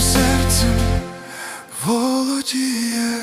серцем володіє.